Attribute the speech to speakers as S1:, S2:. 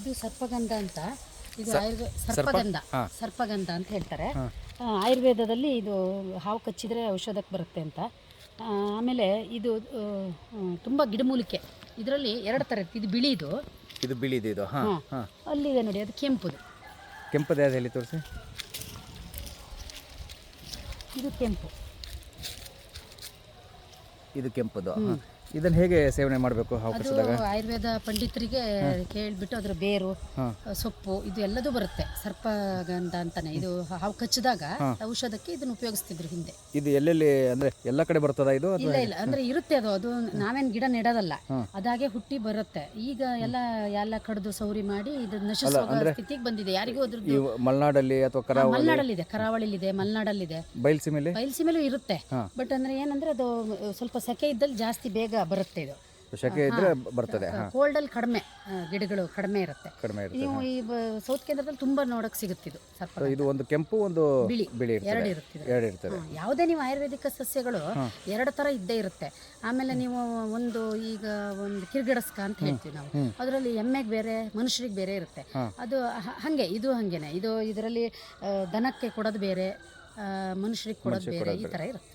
S1: ಇದು ಸರ್ಪಗಂಧ ಅಂತ. ಇದು ಆಯುರ್ವೇದ ಸರ್ಪಗಂಧ. ಸರ್ಪಗಂಧ ಅಂತ ಹೇಳ್ತಾರೆ. ಆಯುರ್ವೇದದಲ್ಲಿ ಇದು ಹಾವು ಕಚ್ಚಿದ್ರೆ ಔಷಧಕ್ಕೆ ಬರುತ್ತೆ ಅಂತ. ಆಮೇಲೆ ಇದು ತುಂಬ ಗಿಡಮೂಲಿಕೆ. ಇದರಲ್ಲಿ ಎರಡು ಥರ ಇದು ಬಿಳಿದು
S2: ಇದು. ಬಿಳಿದು ಇದು ಹಾಂ
S1: ಹಾಂ.
S2: ಹಾಂ.
S1: ಅಲ್ಲಿದೆ ನೋಡಿ ಅದು ಕೆಂಪುದು
S2: ಕೆಂಪದೇ ಅದು ಹೇಳಿ ತೋರಿಸಿ.
S1: ಇದು ಕೆಂಪು.
S2: ಇದು ಕೆಂಪದು. ಇದನ್ನ ಹೇಗೆ ಸೇವನೆ ಮಾಡಬೇಕು
S1: ಆಯುರ್ವೇದ ಪಂಡಿತರಿಗೆ ಕೇಳಿಬಿಟ್ಟು ಅದರ ಬೇರು ಸೊಪ್ಪು ಇದು ಎಲ್ಲದೂ ಬರುತ್ತೆ. ಸರ್ಪಗಂಧ ಅಂತಾನೆ. ಇದು ಹಾವು ಕಚ್ಚಿದಾಗ ಔಷಧಕ್ಕೆ ಇದನ್ನ ಉಪಯೋಗಿಸ್ತಿದ್ರು ಹಿಂದೆ.
S2: ಇದು ಎಲ್ಲೆಲ್ಲಿ ಅಂದ್ರೆ ಎಲ್ಲ ಕಡೆ ಬರ್ತದ ಇದು
S1: ಇಲ್ಲ ಇಲ್ಲ. ಅಂದ್ರೆ ಇರುತ್ತೆ ಅದು. ಅದು ನಾವೇನ್ ಗಿಡ ನೆಡೋದಲ್ಲ. ಅದಾಗೆ ಹುಟ್ಟಿ ಬರುತ್ತೆ. ಈಗ ಎಲ್ಲ ಎಲ್ಲ ಕಡ್ದು ಸೌರಿ ಮಾಡಿ ಇದು ನಶಿಸುವ ಸ್ಥಿತಿಗೆ ಬಂದಿದೆ. ಯಾರಿಗೂ ಅದ್ರ
S2: ಮಲ್ನಾಡಲ್ಲಿ ಮಲೆನಾಡಲ್ಲಿ ಅಥವಾ ಕರಾವಳಿ
S1: ಮಲೆನಾಡಲ್ಲಿದೆ. ಕರಾವಳಿಲಿದೆ ಮಲ್ನಾಡಲ್ಲಿದೆ.
S2: ಇದೆ
S1: ಬಯಲ್ಸಿ ಮೇಲೂ ಇರುತ್ತೆ ಬಟ್ ಅಂದ್ರೆ ಏನಂದ್ರೆ ಅದು ಸ್ವಲ್ಪ ಸೆಕೆ ಇದ್ದಲ್ಲಿ ಜಾಸ್ತಿ ಬೇಗ ಬರುತ್ತೆ ಇದು.
S2: ಸೆಕೆ ಇದ್ರೆ ಬರ್ತದೆ
S1: ಕೋಲ್ಡಲ್ಲಿ ಕಡಿಮೆ ಗಿಡಗಳು ಕಡಿಮೆ ಇರುತ್ತೆ.
S2: ಕಡಿಮೆ
S1: ನೀವು ಈ ಸೌತ್ ಕೇಂದ್ರದಲ್ಲಿ ತುಂಬಾ ನೋಡಕ್ ಸಿಗುತ್ತೆ ಸರ್ಪ
S2: ಇದು ಒಂದು ಕೆಂಪು ಒಂದು
S1: ಬಿಳಿ
S2: ಬಿಳಿ
S1: ಎರಡು ಇರುತ್ತೆ
S2: ಎರಡು ಇರ್ತದೆ.
S1: ಯಾವುದೇ ನೀವು ಆಯುರ್ವೇದಿಕ ಸಸ್ಯಗಳು ಎರಡು ತರ ಇದ್ದೇ ಇರುತ್ತೆ. ಆಮೇಲೆ ನೀವು ಒಂದು ಈಗ ಒಂದು ಕಿರ್ಗಿಡಸ್ಕ ಅಂತ ಹೇಳ್ತೀವಿ ನಾವು. ಅದರಲ್ಲಿ ಎಮ್ಮೆಗೆ ಬೇರೆ ಮನುಷ್ಯರಿಗೆ ಬೇರೆ ಇರುತ್ತೆ. ಅದು ಹಂಗೆ ಇದು ಹಂಗೇನೆ. ಇದು ಇದರಲ್ಲಿ ದನಕ್ಕೆ ಕೊಡೋದು ಬೇರೆ ಮನುಷ್ಯರಿಗೆ ಕೊಡೋದು ಬೇರೆ ಈ ತರ ಇರುತ್ತೆ.